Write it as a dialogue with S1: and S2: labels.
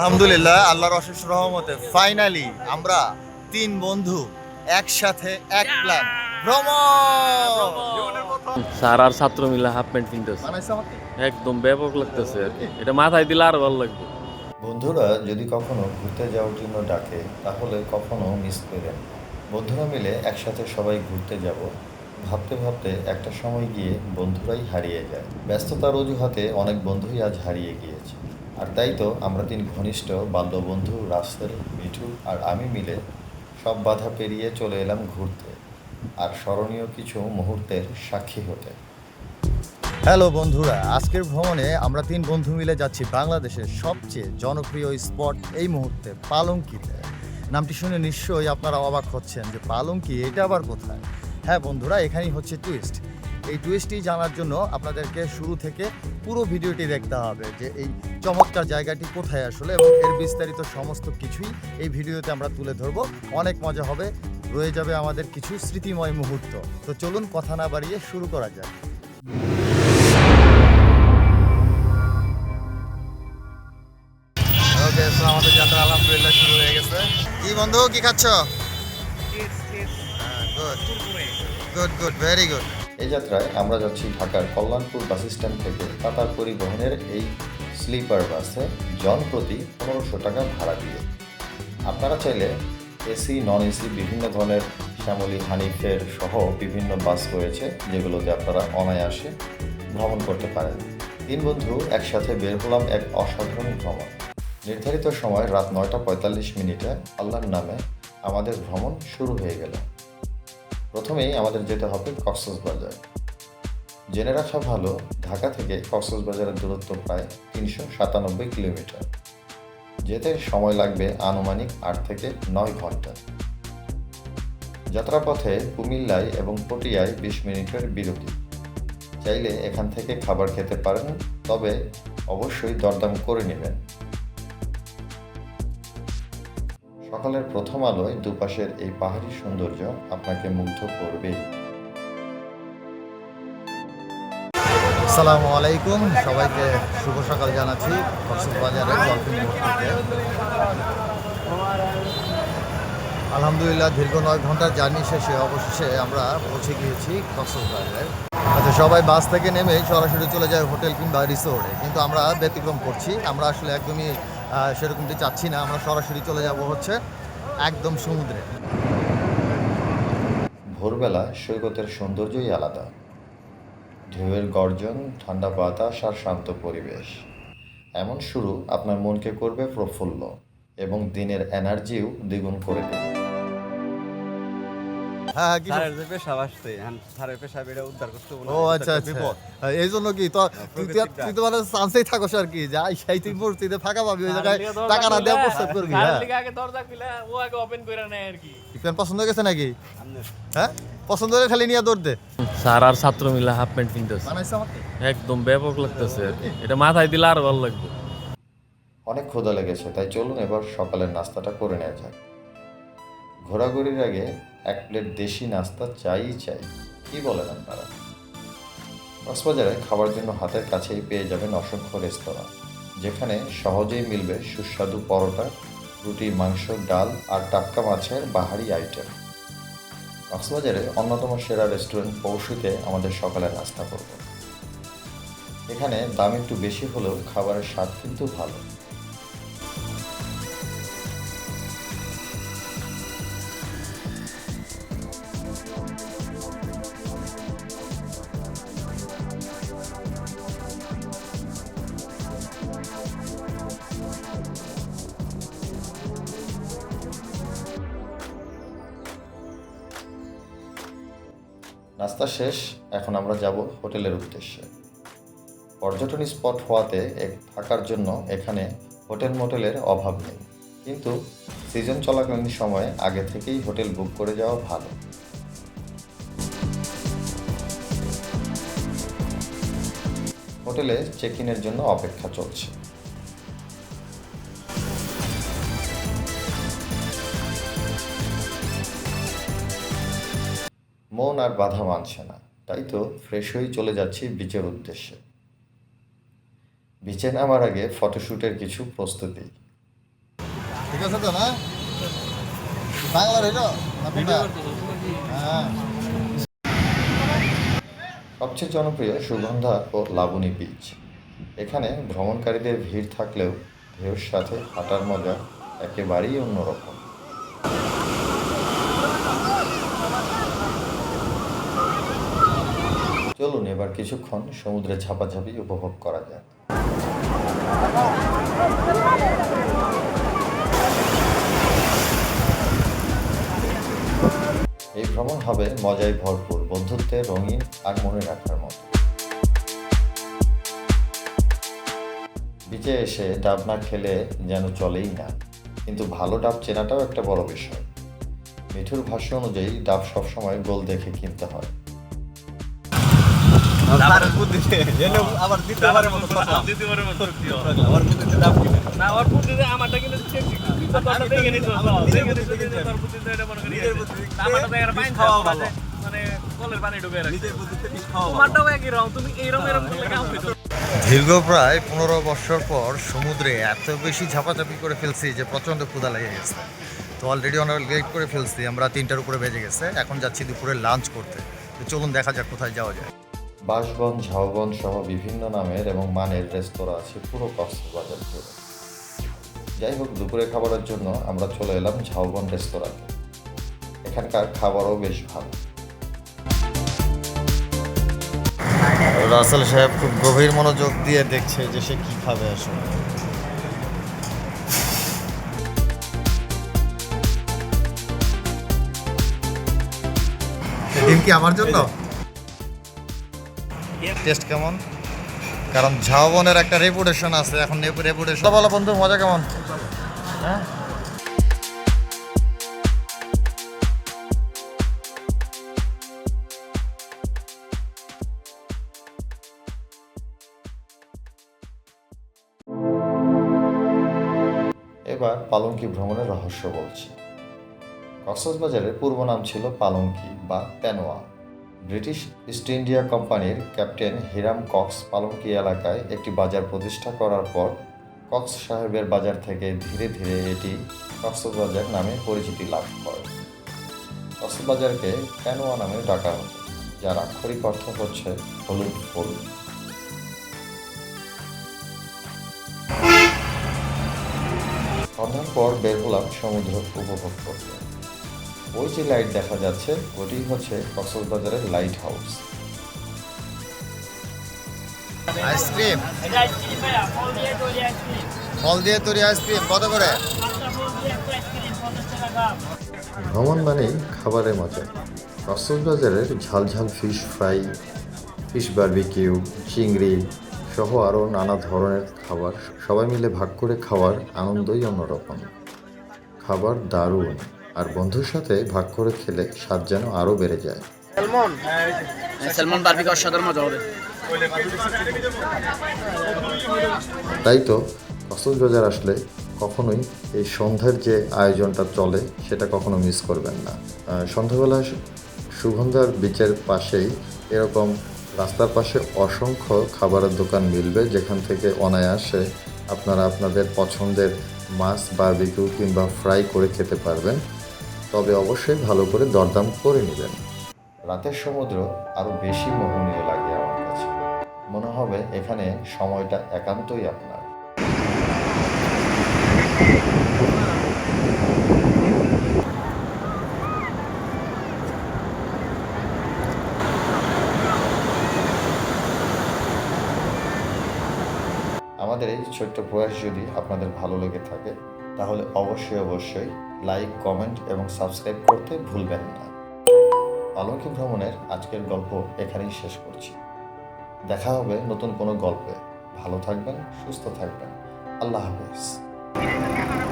S1: আলহামদুলিল্লাহ আল্লাহর অশেষ রহমতে ফাইনালি আমরা তিন বন্ধু একসাথে এক প্ল্যান ভ্রমণ
S2: স্যার আর ছাত্র মিলে হাফ প্যান্ট কিনতেছে। একদম ব্যাপক লাগতেছে আর কি। এটা মাথায় দিলে আরও ভালো লাগবে।
S3: বন্ধুরা যদি কখনো ঘুরতে যাওয়ার জন্য ডাকে তাহলে কখনো মিস করেন বন্ধুরা মিলে একসাথে সবাই ঘুরতে যাব। ভাবতে ভাবতে একটা সময় গিয়ে বন্ধুরাই হারিয়ে যায়। ব্যস্ততার অজুহাতে অনেক বন্ধুই আজ হারিয়ে গিয়েছে। আর তাই তো আমরা তিন ঘনিষ্ঠ বাল্যবন্ধু রাসেল মিঠু আর আমি মিলে সব বাধা পেরিয়ে চলে এলাম ঘুরতে আর স্মরণীয় কিছু মুহূর্তের সাক্ষী হতে।
S1: হ্যালো বন্ধুরা, আজকের ভ্রমণে আমরা তিন বন্ধু মিলে যাচ্ছি বাংলাদেশের সবচেয়ে জনপ্রিয় স্পট এই মুহূর্তে পালঙ্কিতে। নামটি শুনে নিশ্চয়ই আপনারা অবাক হচ্ছেন যে পালঙ্কি এটা আবার কোথায়? হ্যাঁ বন্ধুরা, এখানেই হচ্ছে টুইস্ট এই টুইস্টটি জানার জন্য আপনাদেরকে শুরু থেকে পুরো ভিডিওটি দেখতে হবে যে এই চমৎকার জায়গাটি কোথায় আসলে এবং এর বিস্তারিত সমস্ত কিছুই এই ভিডিওতে আমরা তুলে ধরবো। অনেক মজা হবে রয়ে যাবে আমাদের কিছু স্মৃতিময় মুহূর্ত। তো চলুন কথা না বাড়িয়ে শুরু করা যাক। ওকে সো আমাদের যাত্রা আলহামদুলিল্লাহ শুরু হয়ে গেছে। কি বন্ধু কি খাচ্ছ? Good good good very good
S3: এই যাত্রায় আমরা যাচ্ছি ঢাকার কল্যাণপুর বাস স্ট্যান্ড থেকে টাটার পরিবহনের এই স্লিপার বাসে জন প্রতি পনেরোশো টাকা ভাড়া দিয়ে। আপনারা চাইলে এসি নন এসি বিভিন্ন ধরনের শ্যামলী, হানিফের সহ বিভিন্ন বাস রয়েছে যেগুলোতে আপনারা অনায়াসে ভ্রমণ করতে পারেন। তিন বন্ধু একসাথে বের হলাম এক অসাধারণ ভ্রমণ। নির্ধারিত সময় রাত নয়টা পঁয়তাল্লিশ মিনিটে আল্লাহর নামে আমাদের ভ্রমণ শুরু হয়ে গেল। প্রথমেই আমাদের যেতে হবে কক্সবাজার জেনে রাখা ভালো, ঢাকা থেকে কক্সবাজারের দূরত্ব প্রায় তিনশো সাতানব্বই কিলোমিটার। যেতে সময় লাগবে আনুমানিক আট থেকে নয় ঘণ্টা। যাত্রাপথে কুমিল্লায় এবং পটিয়ায় বিশ মিনিটের বিরতি। চাইলে এখান থেকে খাবার খেতে পারেন, তবে অবশ্যই দরদাম করে নেবেন। সকালের প্রথম আলোয় দুপাশের এই পাহাড়ি সৌন্দর্য আপনাকে মুগ্ধ করবেই
S1: আসসালামু আলাইকুম, সবাইকে শুভ সকাল জানাচ্ছি কক্সবাজারের ডলফিন থেকে আলহামদুলিল্লাহ, দীর্ঘ নয় ঘণ্টার জার্নি শেষে অবশেষে আমরা পৌঁছে গিয়েছি কক্সবাজারে। আচ্ছা সবাই বাস থেকে নেমে সরাসরি চলে যায় হোটেল কিংবা রিসোর্টে, কিন্তু আমরা ব্যতিক্রম করছি। আমরা আসলে একদমই সেরকমটি চাচ্ছি না। আমরা সরাসরি চলে যাব হচ্ছে একদম সমুদ্রে।
S3: ভোরবেলা সৈকতের সৌন্দর্যই আলাদা। ঢেউয়ের গর্জন, ঠান্ডা বাতাস আর শান্ত পরিবেশ। এমন শুরু আপনার মনকে করবে প্রফুল্ল এবং দিনের এনার্জিও দ্বিগুণ করে দেবে।
S4: স্যারের যে পেশাব আসছে স্যারের পেশাব এটা উদ্ধার করতে
S1: ও আচ্ছা আচ্ছা। হ্যাঁ, এই জন্য কি তো তুই তুই তো মানে চান্সেই থাকস আর কি যাই সেই তুই মূর্তিতে ফাঁকা পাবি ওই জায়গায় টাকা না দেওয়া প্রস্তাব করবি হ্যাঁ।
S2: আগে দরজা খুলে ও আগে ওপেন করে নেয় আর কি।
S1: প্যান্ট পছন্দ হয়ে গেছে নাকি হ্যাঁ? পছন্দ হলে খালি নিয়ে দৌড় দে।
S2: স্যার আর ছাত্র মিলে হাফ প্যান্ট কিনতেছে। একদম ব্যাপক লাগতেছে আর এটা মাথায় দিলে আরও ভালো লাগবে।
S3: অনেক ক্ষুধা লেগেছে তাই চলুন এবার সকালের নাস্তাটা করে নেওয়া যাক। ঘোরাঘুরির আগে এক প্লেট দেশি নাস্তা চাই চাই, কি বলেন আপনারা? কক্সবাজারে খাবার জন্য হাতের কাছেই পেয়ে যাবেন অসংখ্য রেস্তোরাঁ, যেখানে সহজেই মিলবে সুস্বাদু পরোটা, রুটি, মাংস, ডাল আর টাটকা মাছের বাহারি আইটেম। কক্সবাজারে অন্যতম সেরা রেস্টুরেন্ট পৌষিতে আমাদের সকালে নাস্তা করব। এখানে দাম একটু বেশি হলেও খাবারের স্বাদ কিন্তু ভালো। নাস্তা শেষ, এখন আমরা যাব হোটেলের উদ্দেশ্যে। পর্যটন স্পট হওয়াতে থাকার জন্য এখানে হোটেল মোটেলের অভাব নেই। কিন্তু সিজন চলাকালীন সময়ে আগে থেকেই হোটেল বুক করে যাওয়া ভালো। হোটেলে চেক ইনের জন্য অপেক্ষা চলছে। মন আর বাধা মানছে না। তাই তো ফ্রেশ হয়ে চলে যাচ্ছি বিচের উদ্দেশ্যে। বিচে নামার আগে ফটোশ্যুটের কিছু প্রস্তুতি।
S1: ঠিক আছে তো না? বাংলার হইল? না কোনটা? হ্যাঁ।
S3: সবচেয়ে জনপ্রিয় সুগন্ধা ও লাবণী বিচ এখানে ভ্রমণকারীদের ভিড় থাকলেও ঢেউর সাথে হাঁটার মজা একেবারেই অন্যরকম। চলুন এবার কিছুক্ষণ সমুদ্রে ঝাপাঝাপি উপভোগ করা যাক এই ভ্রমণ হবে মজায় ভরপুর, বন্ধুত্বে রঙিন আর মনে রাখার মতো। বিচে এসে ডাব না খেলে যেন চলেই না, কিন্তু ভালো ডাব চেনাটাও একটা বড় বিষয়। মিঠুর ভাষ্য অনুযায়ী, ডাব সবসময় গোল দেখে কিনতে হয়।
S1: দীর্ঘ প্রায় পনেরো বছর পর সমুদ্রে এত বেশি ঝাপাঝাপি করে ফেলছি যে প্রচণ্ড ক্ষুদা লেগে গেছে। তো অলরেডি আমরা লেট করে ফেলছি আমরা তিনটার উপরে বেজে গেছে। এখন যাচ্ছি দুপুরে লাঞ্চ করতে। তো চলুন দেখা যাক কোথায় যাওয়া যায়।
S3: বাসবন ঝাউবন সহ বিভিন্ন নামের এবং মানের রেস্তোরাঁ আছে পুরো কক্সবাজার জুড়ে। যাই হোক, দুপুরে খাবারের জন্য আমরা চলে এলাম ঝাউবন রেস্তোরাঁতে। এখানকার খাবারও বেশ ভালো।
S1: রাসেল সাহেব খুব গভীর মনোযোগ দিয়ে দেখছে যে সে কি খাবে আসলে। কি আমার জন্য? টেস্ট কেমন? কারণ ঝাওবনের একটা রেপুটেশন আছে, এখন রেপুটেশন বলো বন্ধু, মজা কেমন? হ্যাঁ?
S3: এবার পালঙ্কি ভ্রমণের রহস্য বলছি। কক্সবাজারের পূর্ব নাম ছিল পালঙ্কি বা প্যানোয়া ব্রিটিশ ইস্ট ইন্ডিয়া কোম্পানির ক্যাপ্টেন হিরাম কক্স পালঙ্কি এলাকায় একটি বাজার প্রতিষ্ঠা করার পর কক্স সাহেবের বাজার থেকে ধীরে ধীরে এটি কক্সবাজার নামে পরিচিতি লাভ করে। কক্সবাজারকে প্যানোয়া নামে ডাকা হতো, যার আক্ষরিক অর্থ হচ্ছে হলুদ ফুল। সন্ধ্যার পর বের হলাম সমুদ্র উপভোগ করতে। ওই যে লাইট দেখা যাচ্ছে ওটি হচ্ছে কক্সবাজারের লাইট হাউস।
S1: আইসক্রিম?
S5: ফল দিয়ে তৈরি আইসক্রিম
S1: কত করে?
S3: ভ্রমণ মানেই খাবারের মজা। কক্সবাজারের ঝালঝাল ফিশ ফ্রাই ফিশ বার্বিকিউ চিংড়ি সহ আরও নানা ধরনের খাবার সবাই মিলে ভাগ করে খাওয়ার আনন্দই অন্যরকম। খাবার দারুণ। আর বন্ধুর সাথে ভাগ করে খেলে স্বাদ যেন আরও বেড়ে যায়।
S6: সেলমন? বার্বিকে অসাধারণ মজা হবে।
S3: তাই তো কক্সবাজার আসলে কখনোই এই সন্ধ্যার যে আয়োজনটা চলে সেটা কখনো মিস করবেন না। আহ, সন্ধ্যাবেলা সুগন্ধার বিচের পাশেই এরকম রাস্তার পাশে অসংখ্য খাবারের দোকান মিলবে যেখান থেকে অনায়াসে আপনারা আপনাদের পছন্দের মাছ বারবিকিউ কিংবা ফ্রাই করে খেতে পারবেন। তবে অবশ্যই ভালো করে দরদাম করে নেবেন। রাতের সমুদ্র আরও বেশি মোহনীয় লাগে আমার কাছে। মনে হবে এখানে সময়টা একান্তই আপনার। আমাদের এই ছোট্ট প্রয়াস যদি আপনাদের ভালো লেগে থাকে তাহলে অবশ্যই অবশ্যই লাইক কমেন্ট এবং সাবস্ক্রাইব করতে ভুলবেন না। পালঙ্কি ভ্রমণের আজকের গল্প এখানেই শেষ করছি। দেখা হবে নতুন কোনো গল্পে। ভালো থাকবেন, সুস্থ থাকবেন। আল্লাহ হাফিজ।